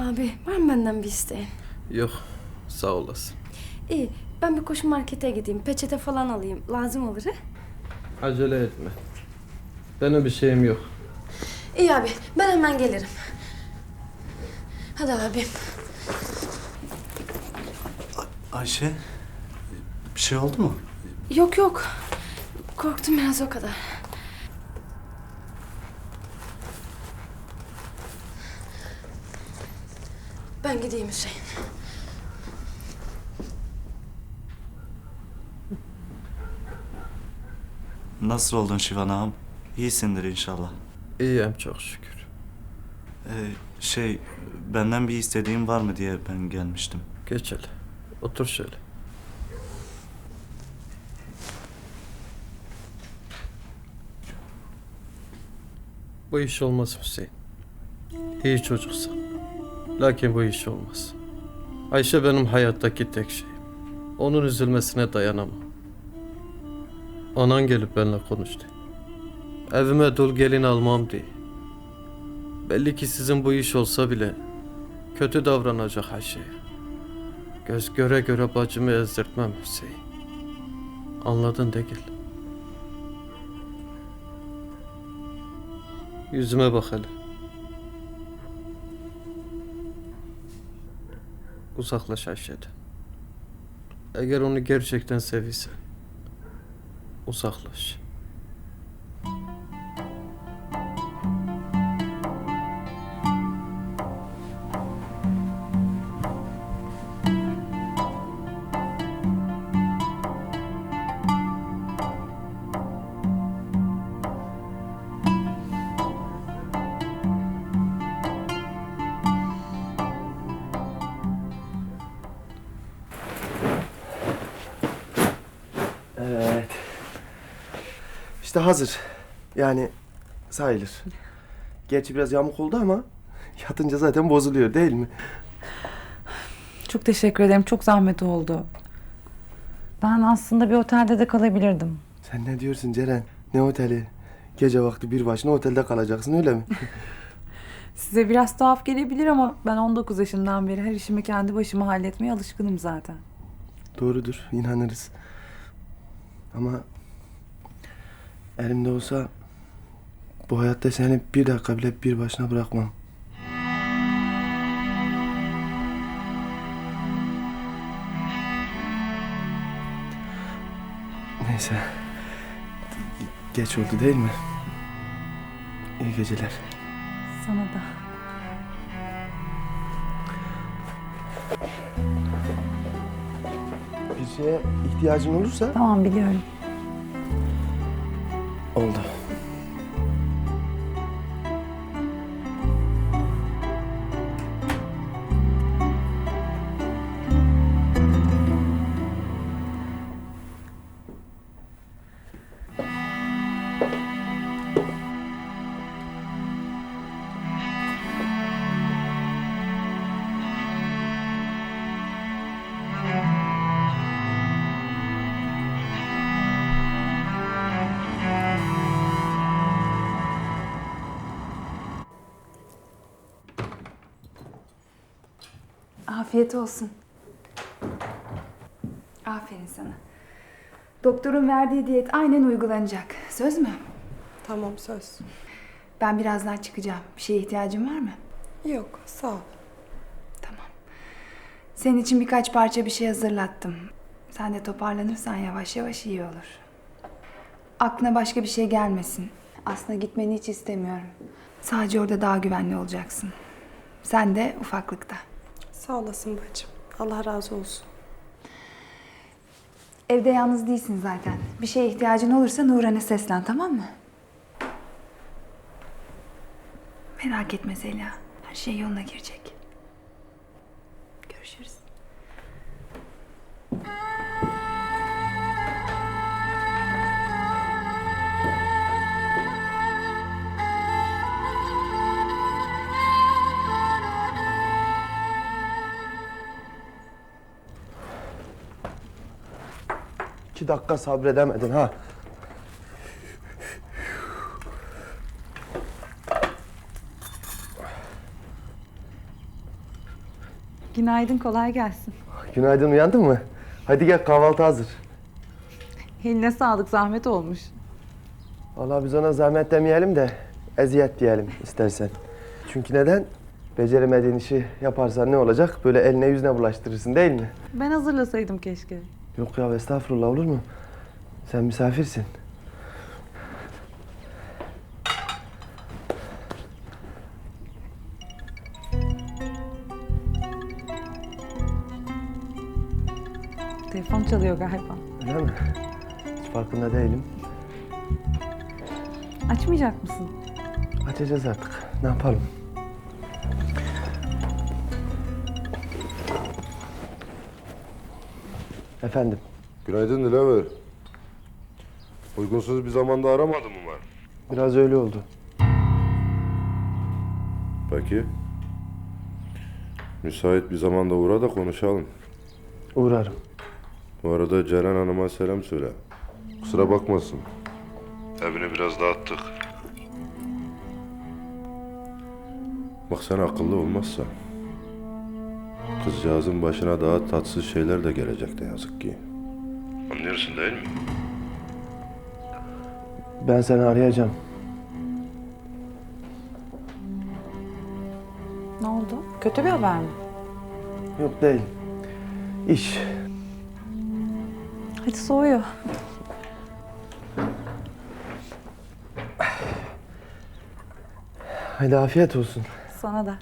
Abi var mı benden bir isteğin? Yok sağ olasın. İyi ben bir koşu markete gideyim. Peçete falan alayım. Lazım olur ha? Acele etme. Benim bir şeyim yok. İyi abi ben hemen gelirim. Hadi abim. Ayşe, bir şey oldu mu? Yok yok. Korktum biraz o kadar. Ben gideyim Hüseyin. Nasıl oldun Şivan ağam? İyisindir inşallah. İyiyim çok şükür. Ee, şey, benden bir istediğin var mı diye ben gelmiştim. Geç hele. Otur şöyle. Bu iş olmaz Hüseyin. İyi çocuksun. Lakin bu iş olmaz. Ayşe benim hayattaki tek şeyim. Onun üzülmesine dayanamam. Anan gelip benimle konuştu. Evime dul gelin almam diye. Belli ki sizin bu iş olsa bile kötü davranacak Ayşe'ye. Göz göre göre bacımı ezdirtmem Hüseyin. Anladın değil. Yüzüme bak hele. Uzaklaş Ayşe'den. Eğer onu gerçekten seviyorsan uzaklaş. İşte hazır. Yani sayılır. Gerçi biraz yamuk oldu ama yatınca zaten bozuluyor değil mi? Çok teşekkür ederim. Çok zahmet oldu. Ben aslında bir otelde de kalabilirdim. Sen ne diyorsun Ceren? Ne oteli? Gece vakti bir başına otelde kalacaksın öyle mi? Size biraz tuhaf gelebilir ama ben 19 yaşından beri her işimi kendi başıma halletmeye alışkınım zaten. Doğrudur, inanırız. Ama elimde olsa bu hayatta seni bir dakika bile bir başına bırakmam. Neyse. Geç oldu değil mi? İyi geceler. Sana da. Bir şeye ihtiyacın olursa Tamam biliyorum. Oldu. Afiyet olsun. Aferin sana. Doktorun verdiği diyet aynen uygulanacak. Söz mü? Tamam söz. Ben birazdan çıkacağım. Bir şeye ihtiyacın var mı? Yok sağ ol. Tamam. Senin için birkaç parça bir şey hazırlattım. Sen de toparlanırsan yavaş yavaş iyi olur. Aklına başka bir şey gelmesin. Aslında gitmeni hiç istemiyorum. Sadece orada daha güvenli olacaksın. Sen de ufaklıkta. Sağ olasın bacım. Allah razı olsun. Evde yalnız değilsin zaten. Bir şeye ihtiyacın olursa Nuran'a seslen tamam mı? Merak etme Zeliha. Her şey yoluna girecek. Dakika sabredemedin ha. Günaydın, kolay gelsin. Günaydın uyandın mı? Hadi gel kahvaltı hazır. Eline sağlık, zahmet olmuş. Vallahi biz ona zahmet demeyelim de eziyet diyelim istersen. Çünkü neden? Beceremediğin işi yaparsan ne olacak? Böyle eline yüzüne bulaştırırsın değil mi? Ben hazırlasaydım keşke. Yok ya estağfurullah olur mu? Sen misafirsin. Telefon çalıyor galiba. Öyle mi? Hiç farkında değilim. Açmayacak mısın? Açacağız artık. Ne yapalım? Efendim. Günaydın Dilaver. Uygunsuz bir zamanda aramadım mı ben? Biraz öyle oldu. Peki. Müsait bir zamanda uğra da konuşalım. Uğrarım. Bu arada Ceren Hanım'a selam söyle. Kusura bakmasın. Evini biraz dağıttık. Bak sen akıllı olmazsa kızcağızın başına daha tatsız şeyler de gelecek ne yazık ki. Anlıyorsun değil mi? Ben seni arayacağım. Ne oldu? Kötü bir haber mi? Yok değil. İş. Hadi soğuyor. Hadi afiyet olsun. Sana da.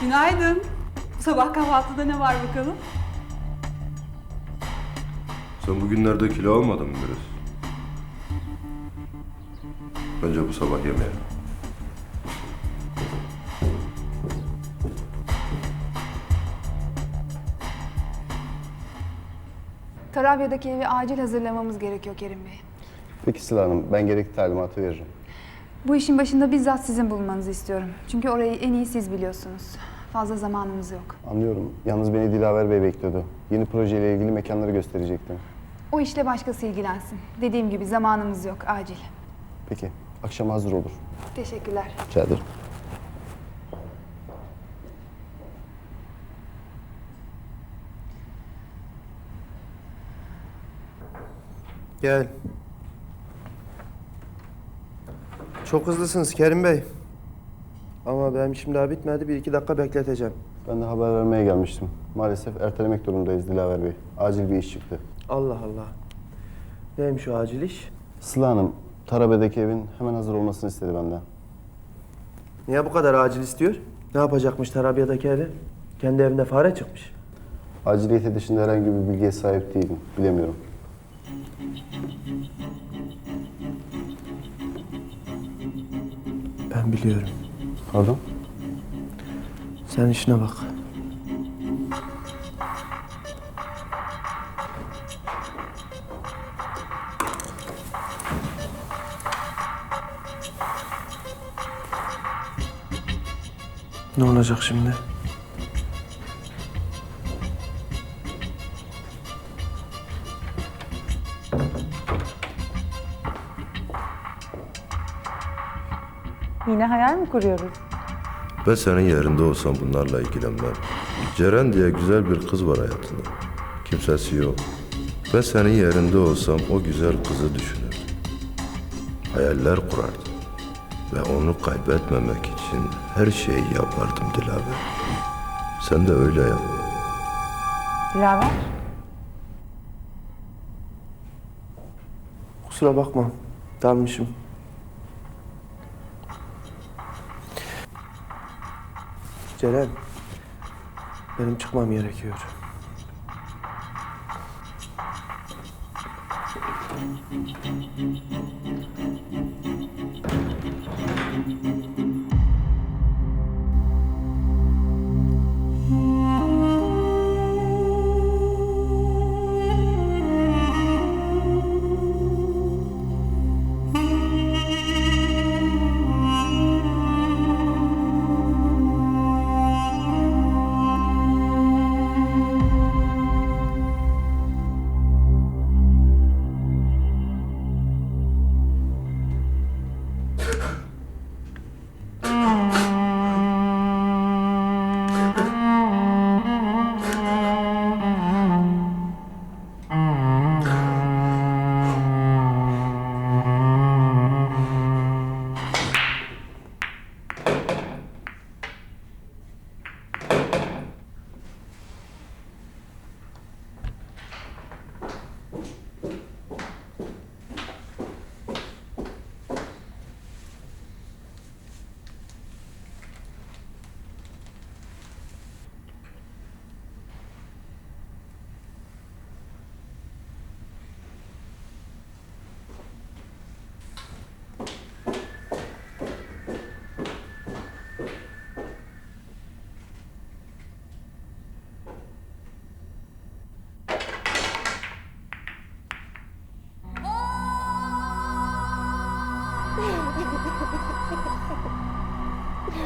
Günaydın. Bu sabah kahvaltıda ne var bakalım? Sen bugünlerde kilo almadın mı biraz? Bence bu sabah yemeyelim. Tarabya'daki evi acil hazırlamamız gerekiyor Kerim Bey. Peki Sıla Hanım, ben gerekli talimatı veririm. Bu işin başında bizzat sizin bulunmanızı istiyorum. Çünkü orayı en iyi siz biliyorsunuz. Fazla zamanımız yok. Anlıyorum. Yalnız beni Dilaver Bey bekliyordu. Yeni projeyle ilgili mekanları gösterecektim. O işle başkası ilgilensin. Dediğim gibi zamanımız yok, acil. Peki, akşam hazır olur. Teşekkürler. Rica ederim. Gel. Çok hızlısınız Kerim Bey. Ama benim işim daha bitmedi. Bir iki dakika bekleteceğim. Ben de haber vermeye gelmiştim. Maalesef ertelemek durumundayız Dilaver Bey. Acil bir iş çıktı. Allah Allah. Neymiş o acil iş? Sıla Hanım, Tarabya'daki evin hemen hazır olmasını istedi benden. Niye bu kadar acil istiyor? Ne yapacakmış Tarabya'daki evi? Kendi evinde fare çıkmış. Aciliyeti dışında herhangi bir bilgiye sahip değilim. Bilemiyorum. Ben biliyorum. Pardon? Sen işine bak. Ne olacak şimdi? Yine hayal mi kuruyoruz? Ben senin yerinde olsam bunlarla ilgilenmem. Ceren diye güzel bir kız var hayatında. Kimsesi yok. Ben senin yerinde olsam o güzel kızı düşünürdüm. Hayaller kurardım. Ve onu kaybetmemek için her şeyi yapardım Dilaver. Sen de öyle yap. Dilaver? Kusura bakma. Dalmışım. Ceren. Benim çıkmam gerekiyor.